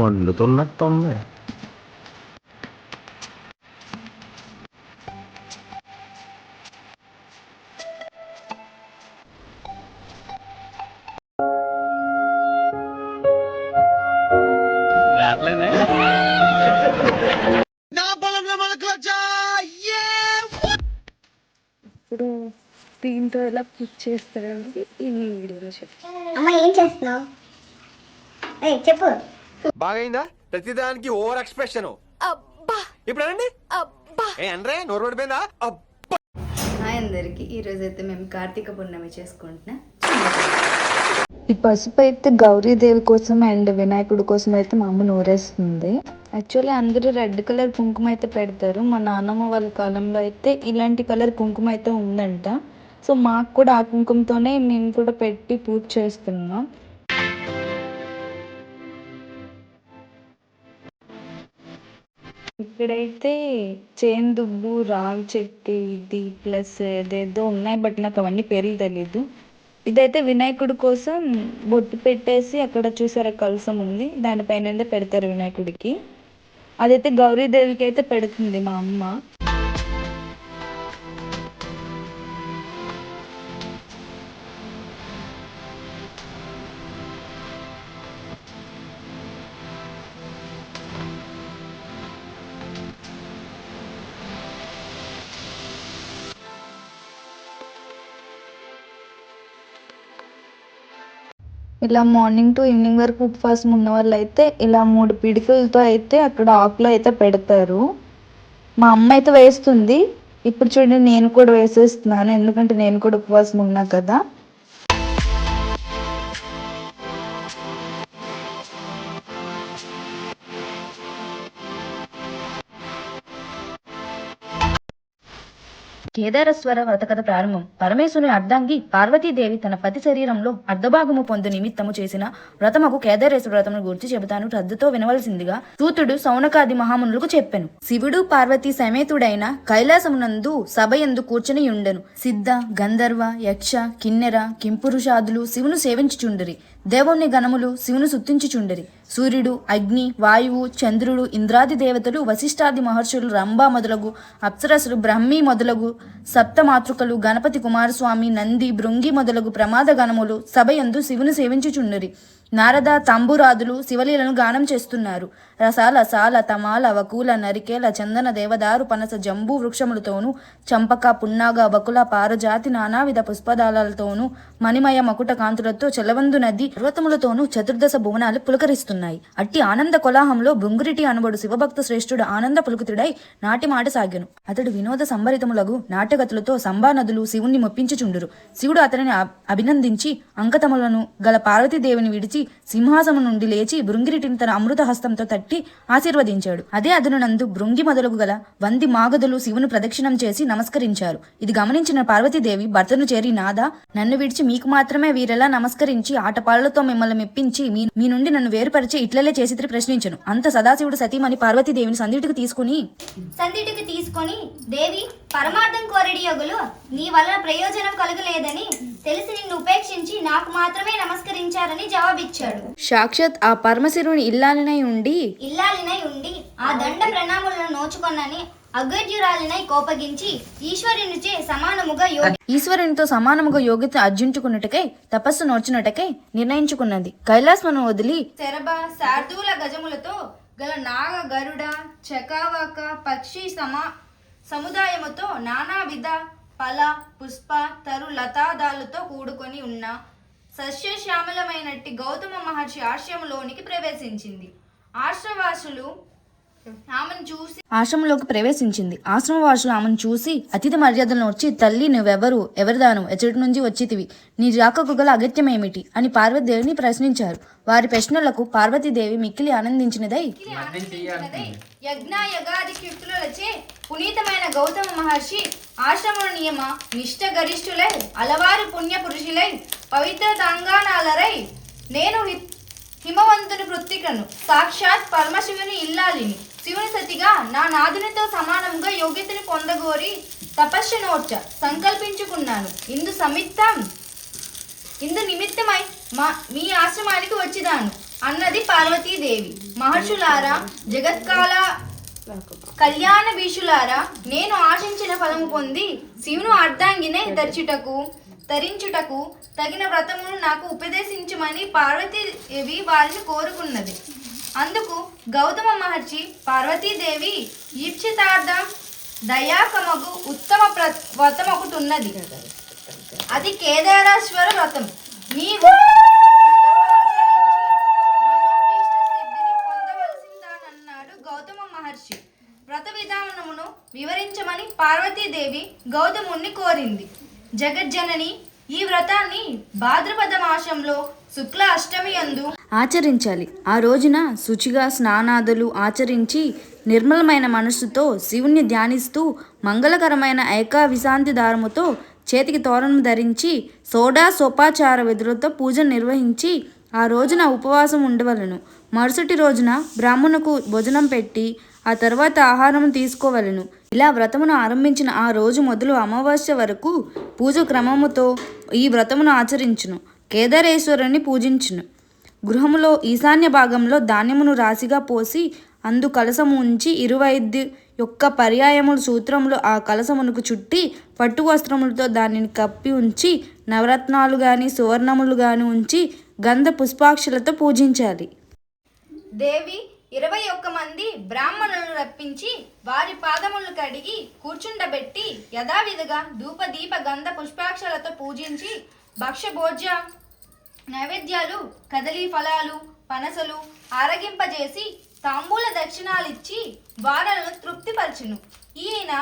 మండుతున్నట్టుంది. ఇప్పుడు దీంతో ఎలా కుక్ చేస్తారంటే ఈ వీడియోలో చెప్తాను అమ్మ ఏం చేస్తున్నావు? ఏ చెప్పు. బాగైందా? ప్రతిదానికి ఓవర్ ఎక్స్ప్రెషన్. ఇప్పుడు అనండి. ఏ అనరే నోరు పడిపోయిందా? అబ్బా. హాయ్ అందరికి ఈరోజు అయితే మేము కార్తీక పూర్ణమి చేసుకుంటున్నాం ఈ పసుపు అయితే గౌరీదేవి కోసం అండ్ వినాయకుడి కోసం అయితే మా అమ్మ నూరేస్తుంది. యాక్చువల్లీ అందరూ రెడ్ కలర్ కుంకుమ అయితే పెడతారు. మా నాన్నమ్మ వాళ్ళ కాలంలో అయితే ఇలాంటి కలర్ కుంకుమ అయితే ఉందంట. సో మాకు కూడా ఆ కుంకుమతోనే మేము కూడా పెట్టి పూజ చేస్తున్నాం. ఇక్కడైతే చేను దుబ్బు రావి చెట్టు ఇది ప్లస్ ఏదేదో ఉన్నాయి బట్ నాకు అవన్నీ పేర్లు తెలీదు. ఇదైతే వినాయకుడి కోసం బొట్టు పెట్టేసి అక్కడ చూసారా కలసం ఉంది. దానిపైన పెడతారు వినాయకుడికి. అదైతే గౌరీదేవికి అయితే పెడుతుంది మా అమ్మ. ఇలా మార్నింగ్ టు ఈవినింగ్ వరకు ఉపవాసం ఉన్న వాళ్ళు అయితే ఇలా మూడు పిడికలతో అయితే అక్కడ ఆకులో అయితే పెడతారు. మా అమ్మ అయితే వేస్తుంది. ఇప్పుడు చూడండి నేను కూడా వేసేస్తున్నాను. ఎందుకంటే నేను కూడా ఉపవాసం ఉన్నా కదా. కేదారస్వర వ్రతకథ ప్రారంభం. పరమేశ్వరుని అర్ధాంగి పార్వతీదేవి తన పతి శరీరంలో అర్ధభాగము పొందు నిమిత్తము చేసిన వ్రతముకు కేదారేశ్వర వ్రతమును గురించి చెబుతాను. రద్దుతో వినవలసిందిగా సూతుడు సౌనకాది మహామునులకు చెప్పెను. శివుడు పార్వతి సమేతుడైన కైలాసమునందు సభయందు కూర్చుని ఉండెను సిద్ధ గంధర్వ యక్ష కిన్నెర కింపురుషాదులు శివును సేవించుచుండరి. దేవుని గణములు శివును సుత్తించుచుండిరి. సూర్యుడు అగ్ని వాయువు చంద్రుడు ఇంద్రాది దేవతలు వశిష్ఠాది మహర్షులు రంభ మొదలగు అప్సరసులు బ్రహ్మి మొదలగు సప్తమాతృకలు గణపతి కుమారస్వామి నంది భృంగి మొదలగు ప్రమాద గణములు సభయందు శివుని సేవించుచున్నరి నారద తంబురాదులు శివలీలను గానం చేస్తున్నారు. రసాల సాల తమాల వకూల నరికేల చందన దేవదారు పనస జంబూ వృక్షములతోనూ చంపక పున్నాగ వకుల పారజాతి నానావిధ పుష్పదాలతోనూ మణిమయ మకుట కాంతులతో చెలవందు నది పర్వతములతోనూ చతుర్దశ భువనాలు వినిపిస్తున్నాయి అట్టి ఆనంద కొలాహంలో బొంగురిటి అనబడు శివభక్త శ్రేష్ఠుడు ఆనంద పులుకుతుడై నాటి మాట సాగాను. అతడు వినోద సంభరితములగు నాటగతులతో సంభానదులు శివుణ్ణి మొప్పించుచుండురు. శివుడు అతనిని అభినందించి అంకతములను గల పార్వతీదేవిని విడిచి సింహాసనం నుండి లేచి బృంగిరిటిని తన అమృత హస్తంతో తట్టి ఆశీర్వదించాడు. అదే అదనునందు బృంగి మొదలగు గల వంది మాగదులు శివుని ప్రదక్షిణం చేసి నమస్కరించారు. ఇది గమనించిన పార్వతీదేవి భర్తను చేరి నాదా నన్ను విడిచి మీకు మాత్రమే వీరెలా నమస్కరించి ఆటపాళ్ళతో మిమ్మల్ని మెప్పించి మీ మీ నుండి నన్ను వేరుపరిచి ఇట్లలే చేసి ప్రశ్నించను. అంత సదాశివుడు సతీమణి పార్వతీదేవిని సందిటికి తీసుకుని సందిటికి తీసుకొని దేవి పరమార్థం కోరడి యొగులు నీ వలన ప్రయోజనం కలగలేదని తెలిసి నిన్ను ఉపేక్షించి నాకు మాత్రమే నమస్కరించారని జవాబిచ్చాడు. సాక్షాత్ ఆ పరమశివుని ఇల్లాలినై ఉండి ఇల్లాలినై ఉండి ఆ దండ ప్రణాములను నోచుకొనని అగర్యురాలినై కోపగించి ఈశ్వరునిచే సమానముగా యోగి ఈశ్వరునితో సమానముగా యోగ్యత అర్జించుకున్నటకై తపస్సు నోర్చున్నటకై నిర్ణయించుకున్నది. కైలాసమును వదిలి శరభ శార్దూల గజములతో గల నాగ గరుడ చకావాక పక్షి సమా సముదాయముతో నానావిధ ఫల పుష్ప తరు లతాదాలతో కూడుకొని ఉన్న సస్యశ్యామలమైనట్టి గౌతమ మహర్షి ఆశ్రమంలోనికి ప్రవేశించింది. ఆశ్రవాసులు ఆమెను చూసి ఆశ్రమంలోకి ప్రవేశించింది. ఆశ్రమవాసులు ఆమెను చూసి అతిథి మర్యాదలను వచ్చి తల్లి నువ్వెవరు? ఎవరిదాను? ఎచ్చటి నుంచి వచ్చితివి నీ రాకకు గల అగత్యమేమిటి? అని పార్వతీదేవిని ప్రశ్నించారు. వారి ప్రశ్నలకు పార్వతీదేవి మిక్కిలి ఆనందించినదై యజ్ఞ యగాది కీర్తులచే పునీతమైన గౌతమ మహర్షి ఆశ్రమ నియమ నిష్ట గరిష్ఠులై అలవారు పుణ్య పురుషులై పవిత్ర తంగానాలరై నేను హి- హిమవంతుని కృత్తికను సాక్షాత్ పరమశివుని ఇల్లాలిని. శివుని సతిగా నా నాదునితో సమానంగా యోగ్యతని పొందగోరి తపస్సు నోర్చ సంకల్పించుకున్నాను. ఇందు సమిత్తం ఇందు నిమిత్తమై మా మీ ఆశ్రమానికి వచ్చిదాను. అన్నది పార్వతీదేవి. మహర్షులారా జగత్కాల కళ్యాణ భీషులారా నేను ఆశించిన ఫలము పొంది శివును అర్ధాంగినే దర్చుటకు తరించుటకు తగిన వ్రతమును నాకు ఉపదేశించమని పార్వతీదేవి వారిని కోరుకున్నది. అందుకు గౌతమ మహర్షి పార్వతీదేవి ఈప్సితార్థం దయాకమగు ఉత్తమ ప్ర వ్రతం. ఒకటి ఉన్నది అది కేదారేశ్వర వ్రతం నీవు గౌతమ మహర్షి. వ్రత విధానమును వివరించమని పార్వతీదేవి గౌతముణ్ణి కోరింది. జగజ్జనని ఈ వ్రతాన్ని భాద్రపద మాసంలో శుక్ల అష్టమి యందు ఆచరించాలి. ఆ రోజున శుచిగా స్నానాదులు ఆచరించి నిర్మలమైన మనస్సుతో శివుణ్ణి ధ్యానిస్తూ మంగళకరమైన ఏకా విశాంతి దారముతో చేతికి తోరణం ధరించి సోడా సోపాచార విధులతో పూజ నిర్వహించి ఆ రోజున ఉపవాసం ఉండవలను. మరుసటి రోజున బ్రాహ్మణుకు భోజనం పెట్టి ఆ తర్వాత ఆహారం తీసుకోవలను. ఇలా వ్రతమును ఆరంభించిన ఆ రోజు మొదలు అమావాస్య వరకు పూజ క్రమముతో ఈ వ్రతమును ఆచరించును. కేదారేశ్వరుని పూజించును. గృహములో ఈశాన్య భాగంలో ధాన్యమును రాశిగా పోసి అందు కలసము ఉంచి ఇరువైద్యు యొక్క పర్యాయముల సూత్రములు ఆ కలసమునకు చుట్టి పట్టు వస్త్రములతో దానిని కప్పి ఉంచి నవరత్నాలు గాని సువర్ణములు గాని ఉంచి గంధ పుష్పాక్షులతో పూజించాలి. దేవి ఇరవై ఒక్క మంది బ్రాహ్మణులను రప్పించి వారి పాదములను కడిగి కూర్చుండబెట్టి యథావిధిగా ధూప దీప గంధ పుష్పాక్షలతో పూజించి భక్ష్యభోజ్య నైవేద్యాలు కదలీ ఫలాలు పనసలు ఆరగింపజేసి తాంబూల దక్షిణాలిచ్చి వారలను తృప్తిపరచును. ఈయన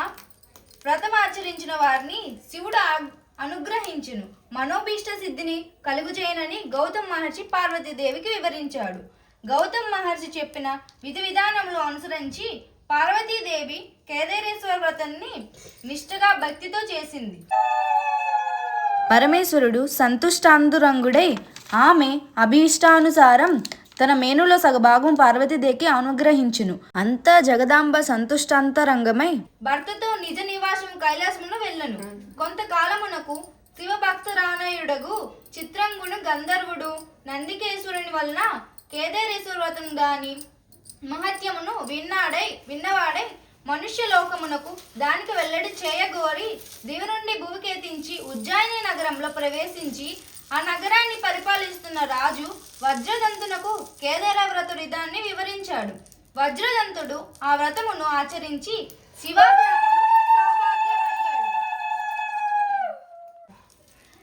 వ్రతమాచరించిన వారిని శివుడు అనుగ్రహించును. మనోభీష్ట సిద్ధిని కలుగుజేయనని గౌతమ్ మహర్షి పార్వతీదేవికి వివరించాడు. గౌతమ్ మహర్షి చెప్పిన విధి విధానములు అనుసరించి పార్వతీదేవి కేదారేశ్వర వ్రతాన్ని నిష్ఠగా భక్తితో చేసింది. పరమేశ్వరుడు సంతుష్టాందురంగుడై ఆమె అభీష్టానుసారం తన మేనులో సగభాగం పార్వతీదేవికి అనుగ్రహించును. అంతా జగదాంబ సంతుష్టాంతరంగమై భర్తతో నిజ నివాసం కైలాసమును వెళ్ళను. కొంతకాలమునకు శివభక్తురానయుడగు చిత్రంగును గంధర్వుడు నందికేశ్వరుని వలన కేదారేశ్వర దాని మహత్యమును విన్నాడై విన్నవాడై మనుష్య లోకమునకు దానికి వెల్లడి చేయగోరి దివి నుండి భూమికెత్తించి ఉజ్జాయిని నగరంలో ప్రవేశించి ఆ నగరాన్ని పరిపాలిస్తున్న రాజు వజ్రదంతునకు కేదార వ్రత విధాన్ని వివరించాడు. వజ్రదంతుడు ఆ వ్రతమును ఆచరించి శివ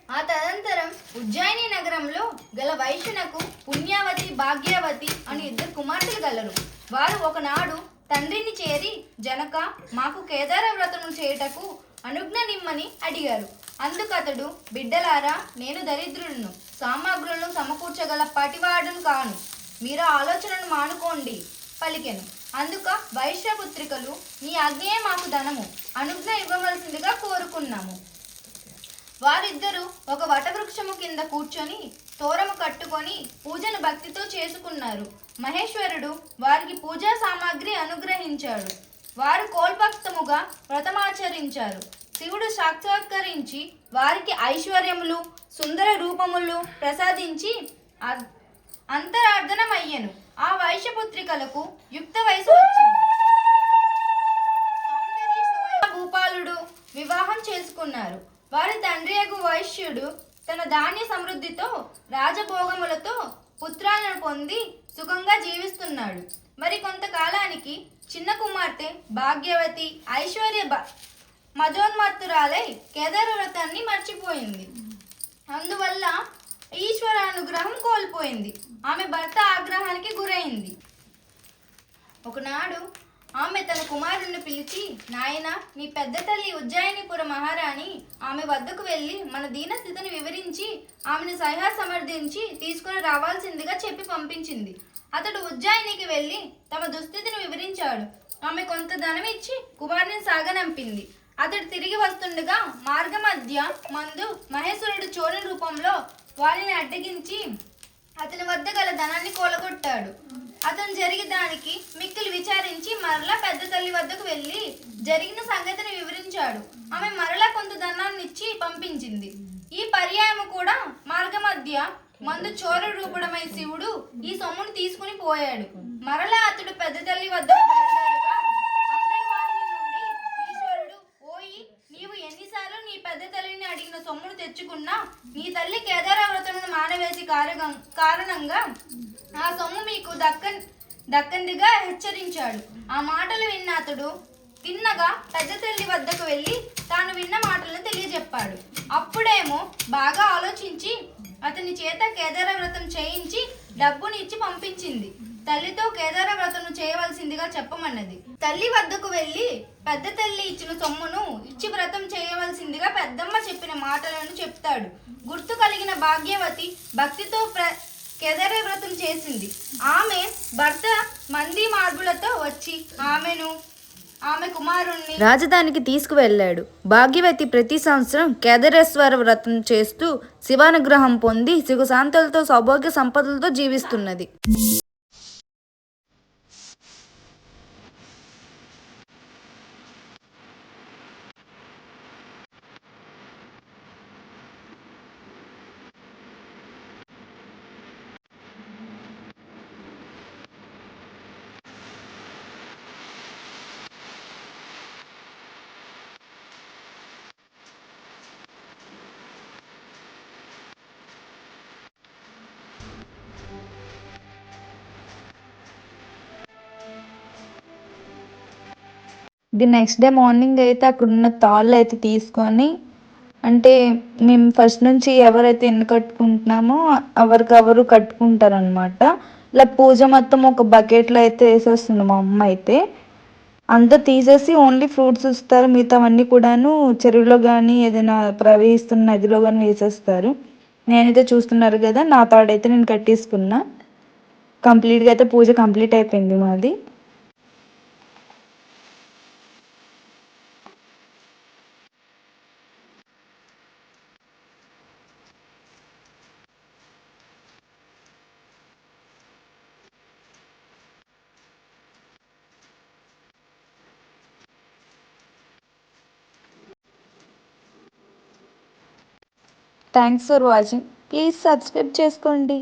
ఆ తదనంతరం ఉజ్జయిని నగరంలో గల వైశ్యునకు పుణ్యావతి భాగ్యవతి అని ఇద్దరు కుమార్తెలు గలరు. వారు ఒకనాడు తండ్రిని చేరి జనక మాకు కేదార వ్రతము చేయుటకు అనుజ్ఞ నిమ్మని అడిగారు. అందుకతడు బిడ్డలారా నేను దరిద్రులను సామాగ్రులను సమకూర్చగల పటివాడును కాను. మీరు ఆలోచనను మానుకోండి పలికెను. అందుక వైశ్యపుత్రికలు నీ ఆజ్ఞయే మాకు ధనము. అనుజ్ఞ ఇవ్వవలసిందిగా కోరుకున్నాము. వారిద్దరూ ఒక వటవృక్షము కింద కూర్చొని తోరము కట్టుకొని పూజను భక్తితో చేసుకున్నారు. మహేశ్వరుడు వారికి పూజా సామాగ్రి అనుగ్రహించాడు. వారు కోల్భక్తముగా వ్రతమాచరించారు. శివుడు సాక్షాత్కరించి వారికి ఐశ్వర్యములు సుందర రూపములు ప్రసాదించి అంతరార్ధనమయ్యను ఆ వైశ్యపుత్రికలకు యుక్త వయసు వచ్చింది. భూపాలుడు వివాహం చేసుకున్నారు. వారి తండ్రి వైశ్యుడు తన ధాన్య సమృద్ధితో రాజభోగములతో పుత్రాలను పొంది సుఖంగా జీవిస్తున్నాడు. మరి కొంతకాలానికి చిన్న కుమార్తె భాగ్యవతి ఐశ్వర్య మజోన్మత్తురాలై మదోన్మత్తురాలై కేదార వ్రతాన్ని మర్చిపోయింది. అందువల్ల ఈశ్వరానుగ్రహం కోల్పోయింది. ఆమె భర్త ఆగ్రహానికి గురైంది. ఒకనాడు ఆమె తన కుమారుణ్ణి పిలిచి నాయన నీ పెద్ద తల్లి ఉజ్జాయినిపుర మహారాణి ఆమె వద్దకు వెళ్ళి మన దీన స్థితిని వివరించి ఆమెను సహాయ సమర్థించి తీసుకుని రావాల్సిందిగా చెప్పి పంపించింది. అతడు ఉజ్జాయినికి వెళ్ళి తమ దుస్థితిని వివరించాడు. ఆమె కొంత ధనం ఇచ్చి కుమారుని సాగనంపింది. అతడు తిరిగి వస్తుండగా మార్గమధ్య మందు మహేశ్వరుడు చోళ రూపంలో వారిని అడ్డగించి అతని వద్ద గల ధనాన్ని కోలగొట్టాడు. అతను జరిగి దానికి మిక్కిలి విచారించి మరలా పెద్ద తల్లి వద్దకు వెళ్ళి జరిగిన సంగతిని వివరించాడు. ఆమె మరలా కొంత ధనాన్ని ఇచ్చి పంపించింది. ఈ పర్యాయము కూడా మార్గమధ్య మందు చోర రూపడమై శివుడు ఈ సొమ్మును తీసుకుని పోయాడు. మరలా అతడు పెద్ద తల్లి వద్ద ఈశ్వరుడు ఓయి నీవు ఎన్నిసార్లు నీ పెద్ద తల్లిని అడిగిన సొమ్మును తెచ్చుకున్నా నీ తల్లి కేదార వ్రతమును మానవేసి కారణంగా ఆ సొమ్ము మీకు దక్కన్ దక్కందిగా హెచ్చరించాడు. ఆ మాటలు విన్న అతడు తిన్నగా పెద్ద తల్లి వద్దకు వెళ్ళి తాను విన్న మాటలను తెలియజెప్పాడు. అప్పుడేమో బాగా ఆలోచించి అతని చేత కేదార వ్రతం చేయించి డబ్బునిచ్చి పంపించింది. తల్లితో కేదార వ్రతను చేయవలసిందిగా చెప్పమన్నది. తల్లి వద్దకు వెళ్ళి పెద్ద తల్లి ఇచ్చిన సొమ్మును ఇచ్చి వ్రతం చేయవలసిందిగా పెద్దమ్మ చెప్పిన మాటలను చెప్తాడు. గుర్తు కలిగిన భాగ్యవతి భక్తితో ప్ర కేదార వ్రతం చేసింది. ఆమె భర్త మంది మార్బులతో వచ్చి ఆమెను ఆమె కుమారుణ్ణి రాజధానికి తీసుకువెళ్ళాడు. భాగ్యవతి ప్రతి సంవత్సరం కేదారేశ్వర వ్రతం చేస్తూ శివానుగ్రహం పొంది సుఖశాంతులతో సౌభాగ్య సంపదలతో జీవిస్తున్నది. ది నెక్స్ట్ డే మార్నింగ్ అయితే అక్కడ ఉన్న తాళ్ళు అయితే తీసుకొని అంటే మేము ఫస్ట్ నుంచి ఎవరైతే ఎన్ని కట్టుకుంటున్నామో ఎవరికెవరు కట్టుకుంటారనమాట ఇలా పూజ మొత్తం ఒక బకెట్లో అయితే వేసేస్తుంది మా అమ్మ అయితే. అంతా తీసేసి ఓన్లీ ఫ్రూట్స్ ఇస్తారు మిగతావన్నీ కూడాను చెరువులో కానీ ఏదైనా ప్రవహిస్తున్న నదిలో కానీ వేసేస్తారు. నేనైతే చూస్తున్నారు కదా నా తాడైతే నేను కట్టేసుకున్నా. కంప్లీట్గా అయితే పూజ కంప్లీట్ అయిపోయింది మాది. Thanks for watching please subscribe చేసుకోండి.